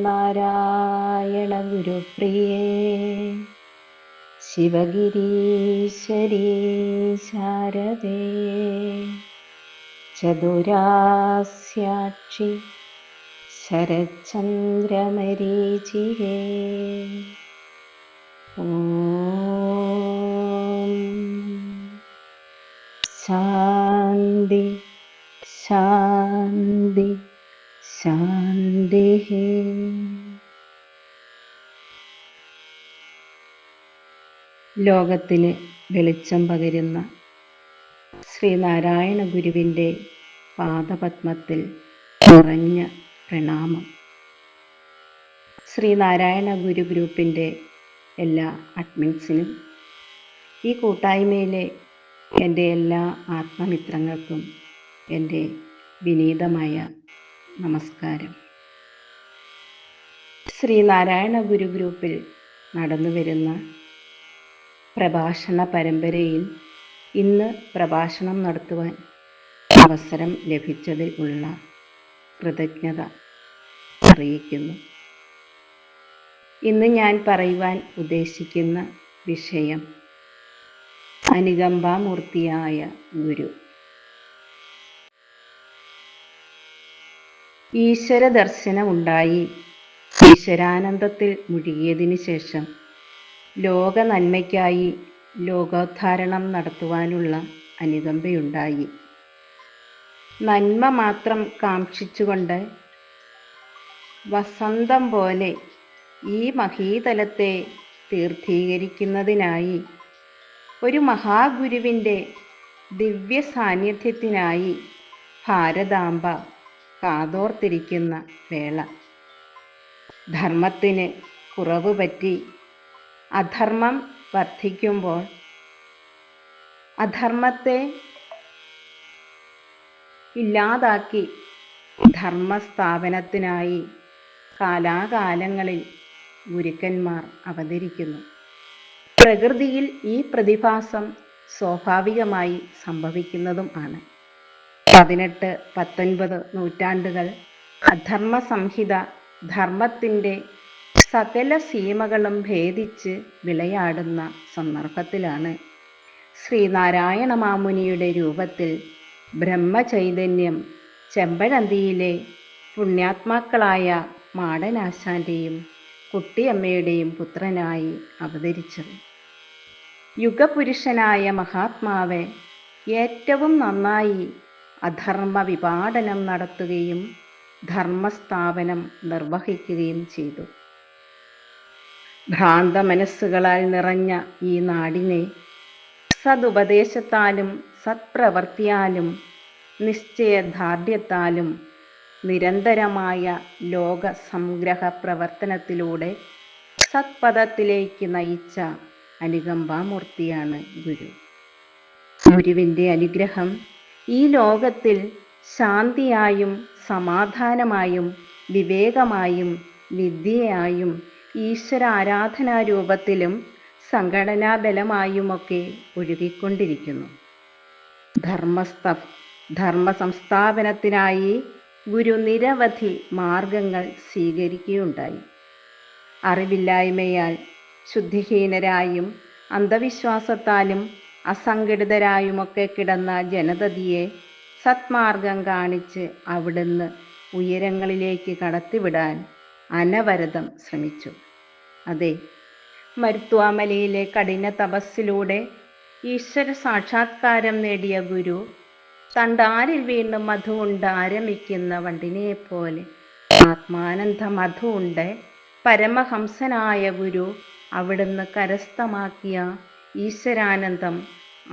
ജയനാരായണ ഗുരുപ്രിയേ. ശിവഗിരീശ്വരീ ശാരദേ ചതുരാസ്യാക്ഷി ശരചന്ദ്രമരീചിരേ ഓം ലോകത്തിന് വെളിച്ചം പകരുന്ന ശ്രീനാരായണ ഗുരുവിന്റെ പാദപത്മത്തിൽ നിറഞ്ഞ പ്രണാമം. ശ്രീനാരായണ ഗുരു ഗ്രൂപ്പിന്റെ എല്ലാ അഡ്മിൻസിനും ഈ കൂട്ടായ്മയിലെ എന്റെ എല്ലാ ആത്മമിത്രങ്ങൾക്കും എന്റെ വിനീതമായ നമസ്കാരം. ശ്രീനാരായണ ഗുരു ഗ്രൂപ്പിൽ നടന്നു വരുന്ന പ്രഭാഷണ പരമ്പരയിൽ ഇന്ന് പ്രഭാഷണം നടത്തുവാൻ അവസരം ലഭിച്ചതിൽ ഉള്ള കൃതജ്ഞത അറിയിക്കുന്നു. ഇന്ന് ഞാൻ പറയുവാൻ ഉദ്ദേശിക്കുന്ന വിഷയം അനുകമ്പാമൂർത്തിയായ ഗുരു. ഈശ്വര ദർശനമുണ്ടായി ഈശ്വരാനന്ദത്തിൽ മുഴുകിയതിനു ശേഷം ലോക നന്മയ്ക്കായി ലോകോദ്ധാരണം നടത്തുവാനുള്ള അനുകമ്പയുണ്ടായി. നന്മ മാത്രം കാക്ഷിച്ചുകൊണ്ട് വസന്തം പോലെ ഈ മഹീതലത്തെ തീർത്ഥീകരിക്കുന്നതിനായി ഒരു മഹാഗുരുവിന്റെ ദിവ്യ സാന്നിധ്യത്തിനായി ഭാരതാംബ കാതോർത്തിരിക്കുന്ന വേള. ധർമ്മത്തിന് കുറവ് പറ്റി അധർമ്മം വർദ്ധിക്കുമ്പോൾ അധർമ്മത്തെ ഇല്ലാതാക്കി ധർമ്മസ്ഥാപനത്തിനായി കാലാകാലങ്ങളിൽ ഗുരുക്കന്മാർ അവതരിക്കുന്നു. പ്രകൃതിയിൽ ഈ പ്രതിഭാസം സ്വാഭാവികമായി സംഭവിക്കുന്നതും ആണ്. പതിനെട്ട് പത്തൊൻപത് നൂറ്റാണ്ടുകൾ അധർമ്മ സംഹിത ധർമ്മത്തിന്റെ സകല സീമകളും ഭേദിച്ച് വിളയാടുന്ന സന്ദർഭത്തിലാണ് ശ്രീനാരായണ മാമുനിയുടെ രൂപത്തിൽ ബ്രഹ്മചൈതന്യം ചെമ്പഴന്തിയിലെ പുണ്യാത്മാക്കളായ മാടനാശാന്റെയും കുട്ടിയമ്മയുടെയും പുത്രനായി അവതരിച്ചത്. യുഗപുരുഷനായ മഹാത്മാവെ ഏറ്റവും നന്നായി അധർമ്മ വിപാടനം നടത്തുകയും ധർമ്മസ്ഥാപനം നിർവഹിക്കുകയും ചെയ്തു. ഭ്രാന്ത മനസ്സുകളാൽ നിറഞ്ഞ ഈ നാടിനെ സദുപദേശത്താലും സത്പ്രവൃത്തിയാലും നിശ്ചയദാർഢ്യത്താലും നിരന്തരമായ ലോക സംഗ്രഹ പ്രവർത്തനത്തിലൂടെ സത്പഥത്തിലേക്ക് നയിച്ച അനുകമ്പാമൂർത്തിയാണ് ഗുരു. ഗുരുവിന്റെ അനുഗ്രഹം ഈ ലോകത്തിൽ ശാന്തിയായും സമാധാനമായും വിവേകമായും വിദ്യയായും ഈശ്വര ആരാധനാരൂപത്തിലും സംഘടനാ ബലമായുമൊക്കെ ഒഴുകിക്കൊണ്ടിരിക്കുന്നു. ധർമ്മസ്ഥ ധർമ്മ സംസ്ഥാപനത്തിനായി ഗുരു നിരവധി മാർഗങ്ങൾ സ്വീകരിക്കുകയുണ്ടായി. അറിവില്ലായ്മയാൽ ശുദ്ധിഹീനരായും അന്ധവിശ്വാസത്താലും അസംഘടിതരായുമൊക്കെ കിടന്ന ജനതതിയെ സത്മാർഗം കാണിച്ച് അവിടുന്ന് ഉയരങ്ങളിലേക്ക് കടത്തിവിടാൻ അനവരതം ശ്രമിച്ചു. അതെ മരുത്വാമലയിലെ കഠിന തപസ്സിലൂടെ ഈശ്വര സാക്ഷാത്കാരം നേടിയ ഗുരു തണ്ടാരിൽ വീണ് മധു ആരംഭിക്കുന്ന വണ്ടിനെ പോലെ ആത്മാനന്ദ മധു ഉണ്ട് പരമഹംസനായ ഗുരു അവിടുന്ന് കരസ്ഥമാക്കിയ ഈശ്വരാനന്ദം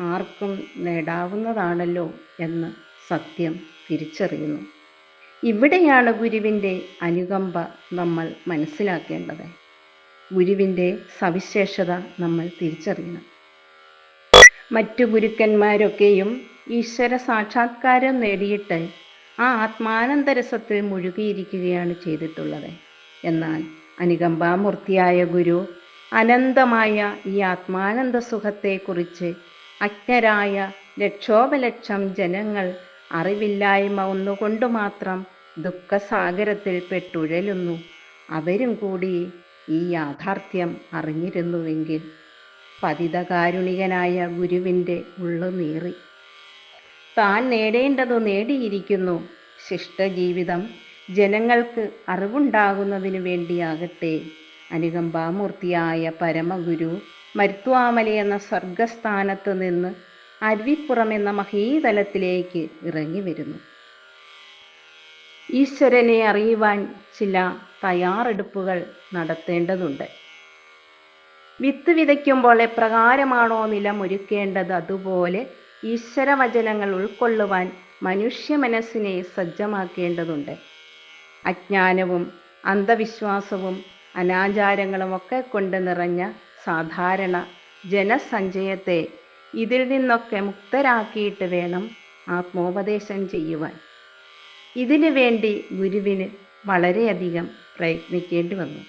ആർക്കും നേടാവുന്നതാണല്ലോ എന്ന് സത്യം തിരിച്ചറിയുന്നു. ഇവിടെയാണ് ഗുരുവിന്റെ അനുകമ്പ നമ്മൾ മനസ്സിലാക്കേണ്ടത്. ഗുരുവിന്റെ സവിശേഷത നമ്മൾ തിരിച്ചറിയണം. മറ്റു ഗുരുക്കന്മാരൊക്കെയും ഈശ്വര സാക്ഷാത്കാരം നേടിയിട്ട് ആ ആത്മാനന്ദരസത്തിൽ മുഴുകിയിരിക്കുകയാണ് ചെയ്തിട്ടുള്ളത്. എന്നാൽ അനുകമ്പാമൂർത്തിയായ ഗുരു അനന്തമായ ഈ ആത്മാനന്ദ സുഖത്തെക്കുറിച്ച് അജ്ഞരായ ലക്ഷോപലക്ഷം ജനങ്ങൾ അറിവില്ലായ്മ ഒന്നുകൊണ്ട് മാത്രം ദുഃഖസാഗരത്തിൽ പെട്ടുഴലുന്നു. അവരും കൂടി ഈ യാഥാർത്ഥ്യം അറിഞ്ഞിരുന്നുവെങ്കിൽ പതിതകാരുണികനായ ഗുരുവിന്റെ ഉള്ളു നീറി. താൻ നേടേണ്ടത് നേടിയിരിക്കുന്നു. ശിഷ്ടജീവിതം ജനങ്ങൾക്ക് അറിവുണ്ടാകുന്നതിനു വേണ്ടിയാകട്ടെ. അനുകമ്പാമൂർത്തിയായ പരമഗുരു മരുത്വാമലയെന്ന സ്വർഗസ്ഥാനത്ത് നിന്ന് അരുവിപ്പുറം എന്ന മഹീതലത്തിലേക്ക് ഇറങ്ങി വരുന്നു. ഈശ്വരനെ അറിയുവാൻ ചില തയ്യാറെടുപ്പുകൾ നടത്തേണ്ടതുണ്ട്. വിത്ത് വിതയ്ക്കുമ്പോൾ എപ്രകാരമാണോ നിലമൊരുക്കേണ്ടത്? അതുപോലെ ഈശ്വരവചനങ്ങൾ ഉൾക്കൊള്ളുവാൻ മനുഷ്യ മനസ്സിനെ സജ്ജമാക്കേണ്ടതുണ്ട്. അജ്ഞാനവും അന്ധവിശ്വാസവും അനാചാരങ്ങളും ഒക്കെ കൊണ്ട് നിറഞ്ഞ സാധാരണ ജനസഞ്ചയത്തെ ഇതിൽ നിന്നൊക്കെ മുക്തരാക്കിയിട്ട് വേണം ആത്മോപദേശം ചെയ്യുവാൻ. ഇതിനു വേണ്ടി ഗുരുവിന് വളരെയധികം പ്രയത്നിക്കേണ്ടി വന്നു.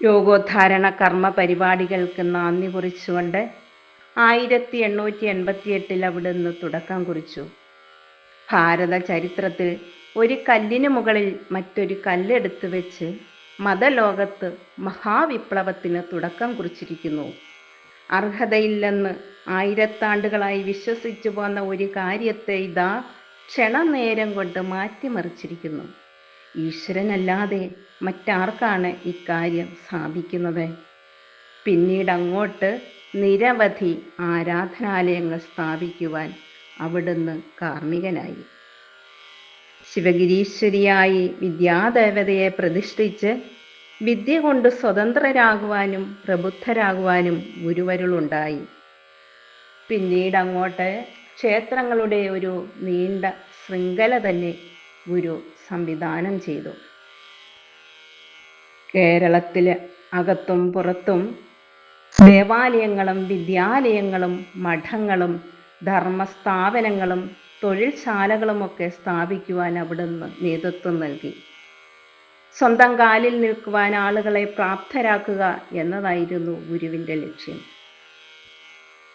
യോഗോദ്ധാരണ കർമ്മ പരിപാടികൾക്ക് നന്ദി കുറിച്ചുകൊണ്ട് ആയിരത്തി എണ്ണൂറ്റി എൺപത്തി എട്ടിൽ അവിടുന്ന് തുടക്കം കുറിച്ചു. ഭാരത ചരിത്രത്തിൽ ഒരു കല്ലിന് മുകളിൽ മറ്റൊരു കല്ലെടുത്ത് വെച്ച് മതലോകത്ത് മഹാവിപ്ലവത്തിന് തുടക്കം കുറിച്ചിരിക്കുന്നു. അർഹതയില്ലെന്ന് ആയിരത്താണ്ടുകളായി വിശ്വസിച്ചു പോന്ന ഒരു കാര്യത്തെ ഇതാ ക്ഷണനേരം കൊണ്ട് മാറ്റിമറിച്ചിരിക്കുന്നു. ഈശ്വരനല്ലാതെ മറ്റാർക്കാണ് ഇക്കാര്യം സാധിക്കുന്നത്? പിന്നീട് അങ്ങോട്ട് നിരവധി ആരാധനാലയങ്ങൾ സ്ഥാപിക്കുവാൻ അവിടുന്ന് കാർമ്മികനായി. ശിവഗിരീശ്വരിയായി വിദ്യാദേവതയെ പ്രതിഷ്ഠിച്ച് വിദ്യ കൊണ്ട് സ്വതന്ത്രരാകുവാനും പ്രബുദ്ധരാകുവാനും ഗുരുവരുളുണ്ടായി. പിന്നീട് അങ്ങോട്ട് ക്ഷേത്രങ്ങളുടെ ഒരു നീണ്ട ശൃംഖല തന്നെ ഗുരു സംവിധാനം ചെയ്തു. കേരളത്തിൽ അകത്തും പുറത്തും ദേവാലയങ്ങളും വിദ്യാലയങ്ങളും മഠങ്ങളും ധർമ്മസ്ഥാപനങ്ങളും തൊഴിൽശാലകളുമൊക്കെ സ്ഥാപിക്കുവാൻ അവിടുന്ന് നേതൃത്വം നൽകി. സ്വന്തം കാലിൽ നിൽക്കുവാൻ ആളുകളെ പ്രാപ്തരാക്കുക എന്നതായിരുന്നു ഗുരുവിന്റെ ലക്ഷ്യം.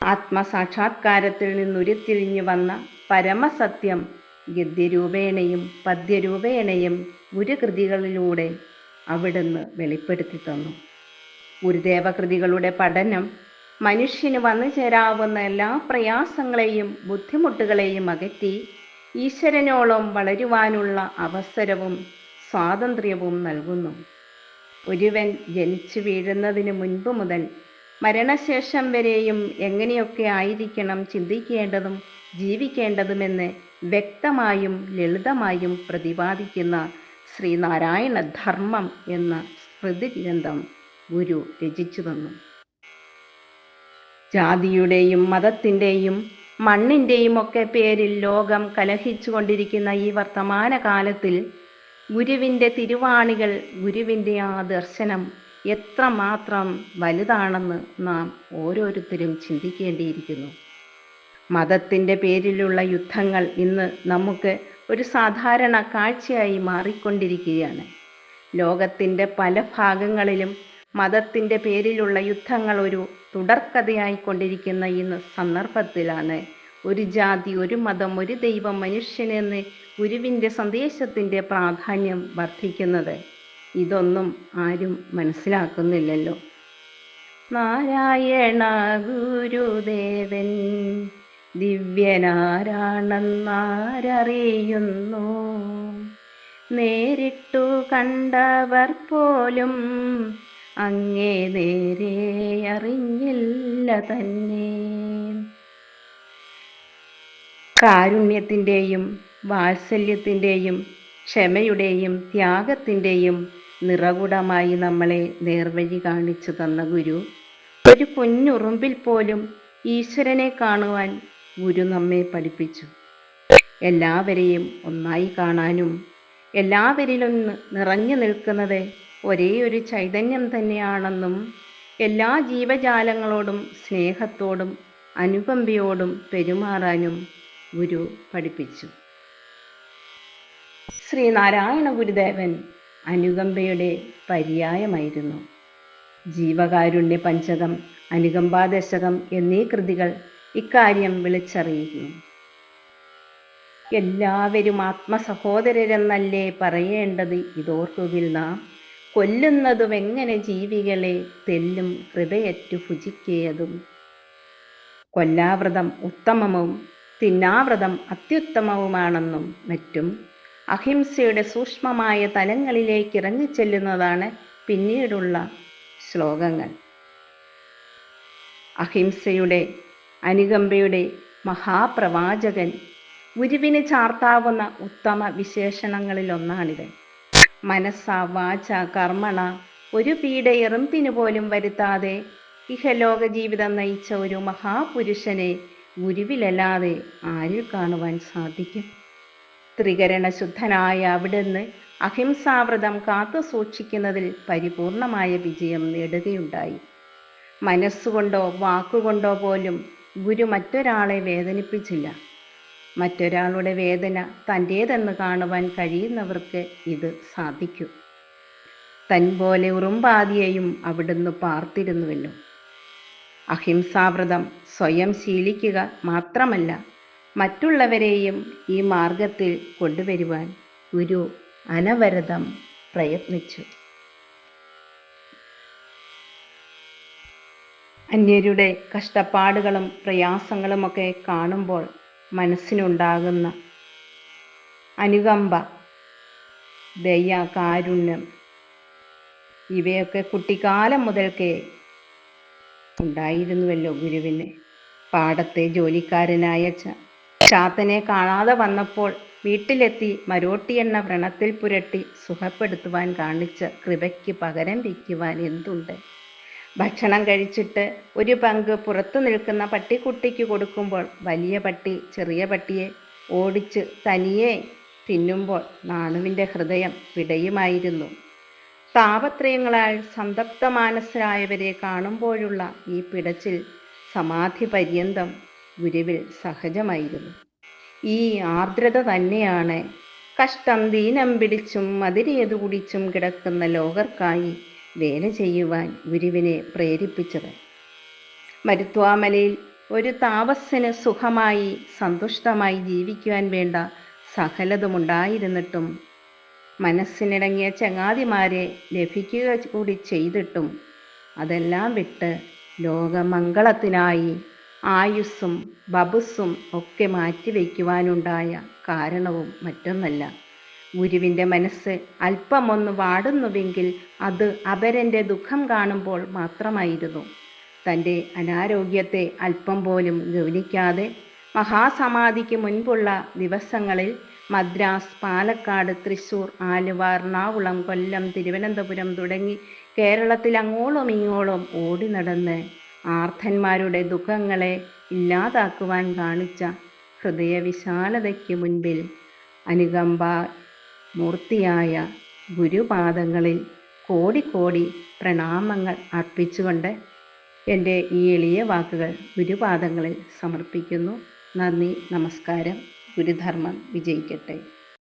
ആത്മസാക്ഷാത്കാരത്തിൽ നിന്നുരുത്തിരിഞ്ഞു വന്ന പരമസത്യം ഗദ്യരൂപേണയും പദ്യരൂപേണയും ഗുരുകൃതികളിലൂടെ അവിടുന്ന് വെളിപ്പെടുത്തി തന്നു. ഗുരുദേവകൃതികളുടെ പഠനം മനുഷ്യന് വന്നു ചേരാവുന്ന എല്ലാ പ്രയാസങ്ങളെയും ബുദ്ധിമുട്ടുകളെയും അകറ്റി ഈശ്വരനോളം വളരുവാനുള്ള അവസരവും സ്വാതന്ത്ര്യവും നൽകുന്നു. ഒരുവൻ ജനിച്ചു വീഴുന്നതിന് മുൻപ് മുതൽ മരണശേഷം വരെയും എങ്ങനെയൊക്കെ ആയിരിക്കണം ചിന്തിക്കേണ്ടതും ജീവിക്കേണ്ടതുമെന്ന് വ്യക്തമായും ലളിതമായും പ്രതിപാദിക്കുന്ന ശ്രീനാരായണ ധർമ്മം എന്ന സ്മൃതി ഗ്രന്ഥം ഗുരു രചിച്ചു തന്നു. ജാതിയുടെയും മതത്തിന്റെയും മണ്ണിന്റെയും ഒക്കെ പേരിൽ ലോകം കലഹിച്ചുകൊണ്ടിരിക്കുന്ന ഈ വർത്തമാന കാലത്തിൽ ഗുരുവിന്റെ തിരുവാണികൾ ഗുരുവിന്റെ ആ ദർശനം എത്രമാത്രം വലുതാണെന്ന് നാം ഓരോരുത്തരും ചിന്തിക്കേണ്ടിയിരിക്കുന്നു. മതത്തിന്റെ പേരിലുള്ള യുദ്ധങ്ങൾ ഇന്ന് നമുക്ക് ഒരു സാധാരണ കാഴ്ചയായി മാറിക്കൊണ്ടിരിക്കുകയാണ്. ലോകത്തിന്റെ പല ഭാഗങ്ങളിലും മതത്തിന്റെ പേരിലുള്ള യുദ്ധങ്ങൾ ഒരു തുടർക്കഥയായിക്കൊണ്ടിരിക്കുന്ന ഇന്ന് സന്ദർഭത്തിലാണ് ഒരു ജാതി ഒരു മതം ഒരു ദൈവം മനുഷ്യനെന്ന് ഗുരുവിന്റെ സന്ദേശത്തിന്റെ പ്രാധാന്യം വർദ്ധിക്കുന്നത്. ഇതൊന്നും ആരും മനസ്സിലാക്കുന്നില്ലല്ലോ. നാരായണ ഗുരുദേവൻ ദിവ്യനാരാണെന്നാരറിയുന്നു നേരിട്ടു കണ്ടവർ പോലും അങ്ങേ നേരെ അറിഞ്ഞില്ല തന്നെ. കാരുണ്യത്തിന്റെയും വാത്സല്യത്തിന്റെയും ക്ഷമയുടെയും ത്യാഗത്തിന്റെയും നിറകുടമായി നമ്മളെ നേർവഴി കാണിച്ചു തന്ന ഗുരു. ഒരു കുഞ്ഞുറുമ്പിൽ പോലും ഈശ്വരനെ കാണുവാൻ ഗുരു നമ്മെ പഠിപ്പിച്ചു. എല്ലാവരെയും ഒന്നായി കാണാനും എല്ലാവരിലും നിറഞ്ഞു നിൽക്കുന്നത് ഒരേ ഒരു ചൈതന്യം തന്നെയാണെന്നും എല്ലാ ജീവജാലങ്ങളോടും സ്നേഹത്തോടും അനുകമ്പയോടും പെരുമാറാനും ഗുരു പഠിപ്പിച്ചു. ശ്രീനാരായണ ഗുരുദേവൻ അനുകമ്പയുടെ പര്യായമായിരുന്നു. ജീവകാരുണ്യ പഞ്ചകം അനുകമ്പാദശകം എന്നീ കൃതികൾ ഇക്കാര്യം വിളിച്ചറിയുന്നു. എല്ലാവരും ആത്മസഹോദരരെന്നല്ലേ പറയേണ്ടത്? ഇതോർക്കുകിൽ നാം കൊല്ലുന്നതും എങ്ങനെ ജീവികളെ തെല്ലും കൃപയറ്റു ഭുജിക്കേതും? കൊല്ലാവ്രതം ഉത്തമവും തിന്നാവ്രതം അത്യുത്തമവുമാണെന്നും മറ്റും അഹിംസയുടെ സൂക്ഷ്മമായ തലങ്ങളിലേക്ക് ഇറങ്ങിച്ചെല്ലുന്നതാണ് പിന്നീടുള്ള ശ്ലോകങ്ങൾ. അഹിംസയുടെ അനുകമ്പയുടെ മഹാപ്രവാചകൻ ഗുരുവിന് ചാർത്താവുന്ന ഉത്തമ വിശേഷണങ്ങളിലൊന്നാണിത്. മനസ്സ വാച കർമ്മണ ഒരു പീഡ എറുമ്പിനു പോലും വരുത്താതെ ഇഹലോക ജീവിതം നയിച്ച ഒരു മഹാപുരുഷനെ ഗുരുവിലല്ലാതെ ആരിൽ കാണുവാൻ സാധിക്കും? ത്രികരണ ശുദ്ധനായ അവിടുന്ന് അഹിംസാവ്രതം കാത്തു സൂക്ഷിക്കുന്നതിൽ പരിപൂർണമായ വിജയം നേടുകയുണ്ടായി. മനസ്സുകൊണ്ടോ വാക്കുകൊണ്ടോ പോലും ഗുരു മറ്റൊരാളെ വേദനിപ്പിച്ചില്ല. മറ്റൊരാളുടെ വേദന തന്റേതെന്ന് കാണുവാൻ കഴിയുന്നവർക്ക് ഇത് സാധിക്കും. തൻ പോലെ ഉറുമ്പാതിയെയും അവിടുന്ന് പാർത്തിരുന്നുവല്ലോ. അഹിംസാവ്രതം സ്വയം ശീലിക്കുക മാത്രമല്ല മറ്റുള്ളവരെയും ഈ മാർഗത്തിൽ കൊണ്ടുവരുവാൻ ഗുരു അനവരതം പ്രയത്നിച്ചു. അന്യരുടെ കഷ്ടപ്പാടുകളും പ്രയാസങ്ങളുമൊക്കെ കാണുമ്പോൾ മനസ്സിനുണ്ടാകുന്ന അനുകമ്പ ദയ കാരുണ്യം ഇവയൊക്കെ കുട്ടിക്കാലം മുതൽക്കേ ഉണ്ടായിരുന്നുവല്ലോ ഗുരുവിന്. പാടത്തെ ജോലിക്കാരനായ ചാത്തനെ കാണാതെ വന്നപ്പോൾ വീട്ടിലെത്തി മരോട്ടിയെണ്ണ വ്രണത്തിൽ പുരട്ടി സുഖപ്പെടുത്തുവാൻ കാണിച്ച കൃപയ്ക്ക് പകരം വയ്ക്കുവാൻ എന്തുണ്ട്? ഭക്ഷണം കഴിച്ചിട്ട് ഒരു പങ്ക് പുറത്തു നിൽക്കുന്ന പട്ടിക്കുട്ടിക്ക് കൊടുക്കുമ്പോൾ വലിയ പട്ടി ചെറിയ പട്ടിയെ ഓടിച്ച് തനിയെ തിന്നുമ്പോൾ നാണുവിന്റെ ഹൃദയം പിടയുമായിരുന്നു താപത്രയങ്ങളാൽ സംതപ്തമാനസരായവരെ കാണുമ്പോഴുള്ള ഈ പിടച്ചിൽ സമാധി പര്യന്തം ഗുരുവിൽ സഹജമായിരുന്നു. ഈ ആർദ്രത തന്നെയാണ് കഷ്ടം ദീനം പിടിച്ചും മതിരേതു കുടിച്ചും കിടക്കുന്ന ലോകർക്കായി വേല ചെയ്യുവാൻ ഗുരുവിനെ പ്രേരിപ്പിച്ചത്. മരുത്വാമലയിൽ ഒരു താപസ്സിന് സുഖമായി സന്തുഷ്ടമായി ജീവിക്കുവാൻ വേണ്ട സകലതുമുണ്ടായിരുന്നിട്ടും മനസ്സിനിടങ്ങിയ ചങ്ങാതിമാരെ ലഭിക്കുക കൂടി ചെയ്തിട്ടും അതെല്ലാം വിട്ട് ലോകമംഗളത്തിനായി ആയുസ്സും ബബുസ്സും ഒക്കെ മാറ്റിവെക്കുവാനുണ്ടായ കാരണവും മറ്റൊന്നല്ല. ഗുരുവിന്റെ മനസ്സ് അല്പമൊന്ന് വാടുന്നുവെങ്കിൽ അത് അപരന്റെ ദുഃഖം കാണുമ്പോൾ മാത്രമായിരുന്നു. തന്റെ അനാരോഗ്യത്തെ അല്പം പോലും ഗൗനിക്കാതെ മഹാസമാധിക്ക് മുൻപുള്ള ദിവസങ്ങളിൽ മദ്രാസ് പാലക്കാട് തൃശൂർ ആലുവ എറണാകുളം കൊല്ലം തിരുവനന്തപുരം തുടങ്ങി കേരളത്തിൽ അങ്ങോളം ഇങ്ങോളം ഓടി നടന്ന് ആർത്തന്മാരുടെ ദുഃഖങ്ങളെ ഇല്ലാതാക്കുവാൻ കാണിച്ച ഹൃദയവിശാലതയ്ക്ക് മുൻപിൽ അനുകമ്പ മൂർത്തിയായ ഗുരുപാദങ്ങളിൽ കോടിക്കോടി പ്രണാമങ്ങൾ അർപ്പിച്ചുകൊണ്ട് എന്റെ ഈ എളിയ വാക്കുകൾ ഗുരുപാദങ്ങളിൽ സമർപ്പിക്കുന്നു. നന്ദി നമസ്കാരം. ഗുരുധർമ്മം വിജയിക്കട്ടെ